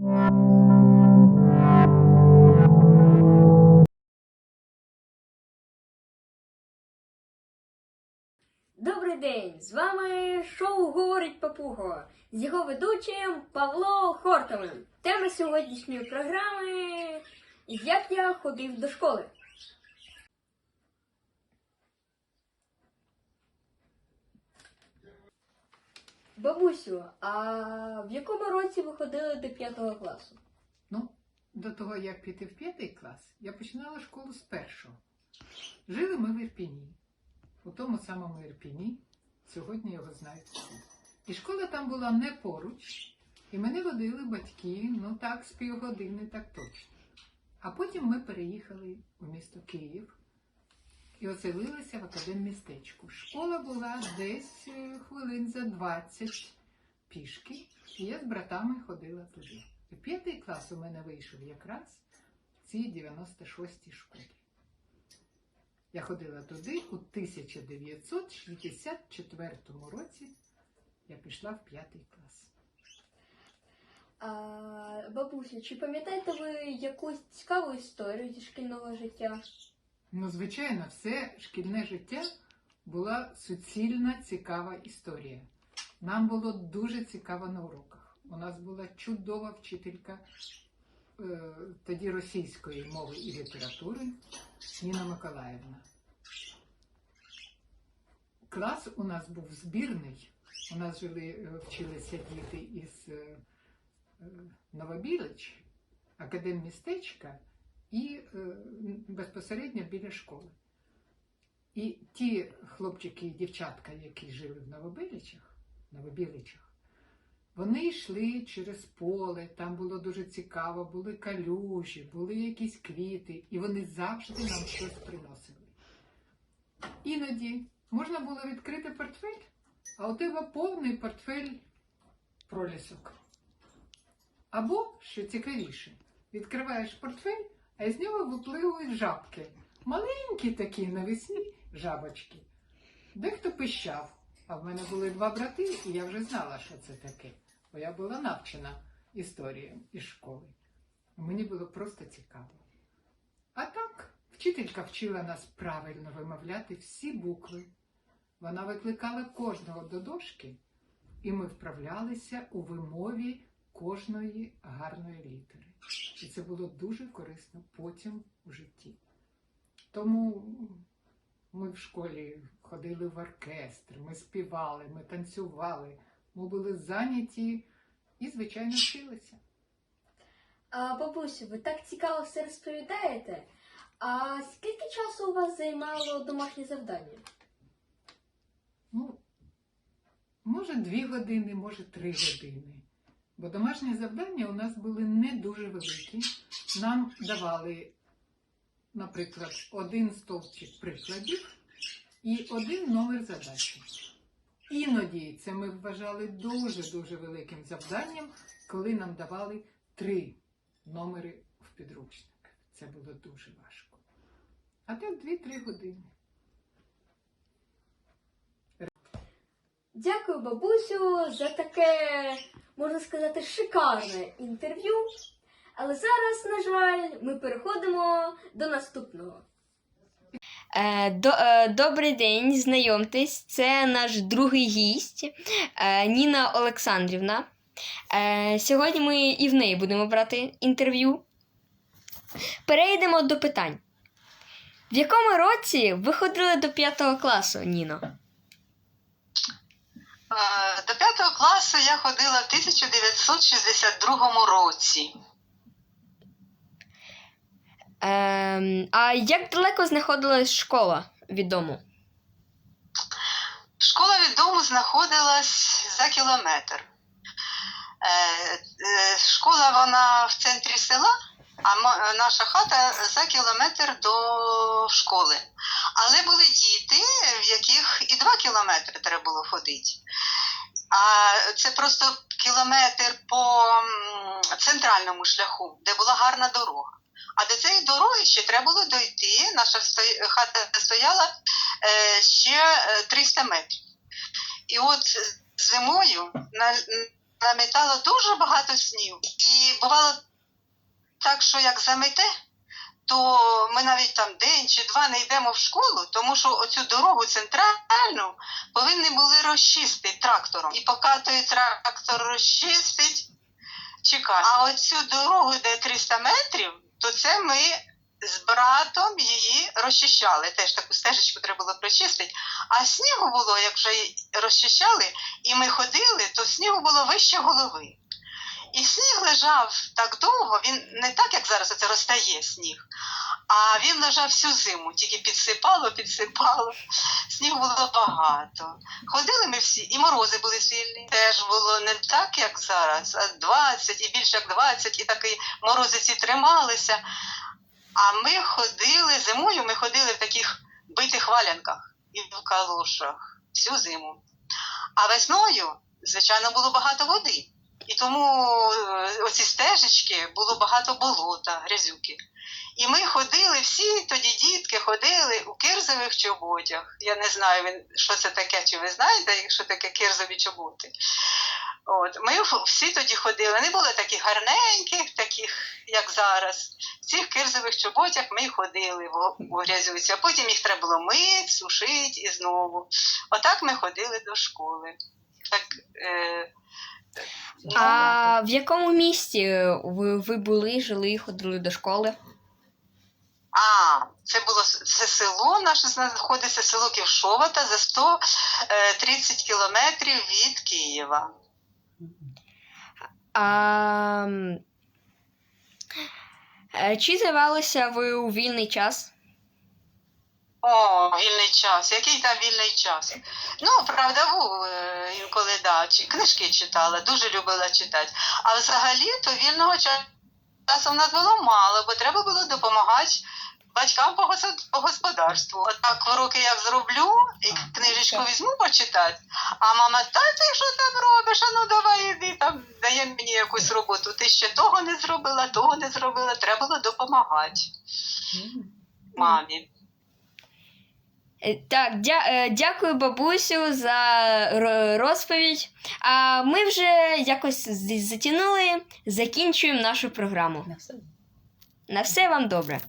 Добрий день! З вами шоу Говорить Папуго з його ведучим Павло Хортовим. Тема сьогоднішньої програми Як я ходив до школи. Бабусю, а в якому році ви ходили до п'ятого класу? Ну, до того, як піти в п'ятий клас, я починала школу з першого. Жили ми в Ірпіні, у тому самому Ірпіні. Сьогодні його знають всі. І школа там була не поруч, і мене водили батьки, ну так, з півгодини, так точно. А потім ми переїхали у місто Київ і оселилися в академмістечку. Школа була десь е, хвилин за 20 пішки, і я з братами ходила туди. І п'ятий клас у мене вийшов якраз в цій 96-й школі. Я ходила туди у 1964 році. Я пішла в п'ятий клас. А, бабусю, чи пам'ятаєте ви якусь цікаву історію зі шкільного життя? Ну, звичайно, все шкільне життя була суцільна цікава історія. Нам було дуже цікаво на уроках. У нас була чудова вчителька е, тоді російської мови і літератури Ніна Миколаївна. Клас у нас був збірний. У нас жили, е, вчилися діти із е, е, Новобілич, академмістечка і е, безпосередньо біля школи. І ті хлопчики і дівчатка, які жили в Новобиличах, Новобіличах, вони йшли через поле, там було дуже цікаво, були калюжі, були якісь квіти, і вони завжди нам щось приносили. Іноді можна було відкрити портфель, а у тебе повний портфель пролісок. Або, що цікавіше, відкриваєш портфель, а із нього випливують жабки. Маленькі такі навесні жабочки. Дехто пищав, а в мене були два брати, і я вже знала, що це таке, бо я була навчена історією із школи. Мені було просто цікаво. А так, вчителька вчила нас правильно вимовляти всі букви. Вона викликала кожного до дошки, і ми вправлялися у вимові кожної гарної літери. І це було дуже корисно потім у житті. Тому ми в школі ходили в оркестр, ми співали, ми танцювали, ми були зайняті і, звичайно, вчилися. А бабусю, ви так цікаво все розповідаєте. А скільки часу у вас займало домашнє завдання? Ну, може, дві години, може, три години. Бо домашні завдання у нас були не дуже великі. Нам давали, наприклад, один стовпчик прикладів і один номер задачі. Іноді це ми вважали дуже-дуже великим завданням, коли нам давали три номери в підручник. Це було дуже важко. А так 2-3 години. Дякую, бабусю, за таке, можна сказати, шикарне інтерв'ю. Але зараз, на жаль, ми переходимо до наступного. Е, до, е, добрий день, знайомтесь. Це наш другий гість е, Ніна Олександрівна. Е, сьогодні ми і в неї будемо брати інтерв'ю. Перейдемо до питань. В якому році ви ходили до 5 класу, Ніно? Е, До п'ятого класу я ходила в 1962 році. Ем, а як далеко знаходилась школа від дому? Школа від дому знаходилась за кілометр. Е, е, Школа вона в центрі села, а наша хата за кілометр до школи. Але були діти, в яких і два кілометри треба було ходити. А це просто кілометр по центральному шляху, де була гарна дорога. А до цієї дороги ще треба було дойти. Наша хата стояла е, ще е, 300 метрів. І от зимою на, намітало дуже багато снів. І бувало так, що як замете, то ми навіть там день чи два не йдемо в школу, тому що оцю дорогу центральну повинні були розчистити трактором. І поки той трактор розчистить, чекай. А оцю дорогу, де 300 метрів, то це ми з братом її розчищали. Теж таку стежечку треба було прочистити. А снігу було, як вже розчищали, і ми ходили, то снігу було вище голови. І сніг лежав так довго, він не так, як зараз оце розтає сніг, а він лежав всю зиму, тільки підсипало, підсипало. Снігу було багато. Ходили ми всі, і морози були сильні. Теж було не так, як зараз, а 20 і більше як 20, і такі морози ці трималися. А ми ходили зимою, ми ходили в таких битих валянках і в калошах всю зиму. А весною, звичайно, було багато води. І тому е, оці стежечки було багато болота, грязюки. І ми ходили, всі тоді дітки ходили у кирзових чоботях. Я не знаю, що це таке, чи ви знаєте, що таке кирзові чоботи. От, ми всі тоді ходили. Не було таких гарненьких, таких, як зараз. В цих кирзових чоботях ми ходили в, грязюці, а потім їх треба було мити, сушити і знову. Отак ми ходили до школи. Так, е, А в якому місті ви, ви були, жили, ходили до школи? А, це було це село наше знаходиться село Ківшовата за 130 кілометрів від Києва. А, е, чи займалися ви у вільний час? О, вільний час. Який там вільний час? Ну, правда, був е, інколи да, книжки читала, дуже любила читати. А взагалі то вільного часу в нас було мало, бо треба було допомагати батькам по, по господарству. Отак уроки як зроблю, і книжечку візьму почитати, а мама, та ти що там робиш? А ну давай іди там, дає мені якусь роботу. Ти ще того не зробила, того не зробила. Треба було допомагати мамі. Е, Так, дя, е, дякую бабусю за розповідь. А ми вже якось затянули, закінчуємо нашу програму. На все. На все вам добре.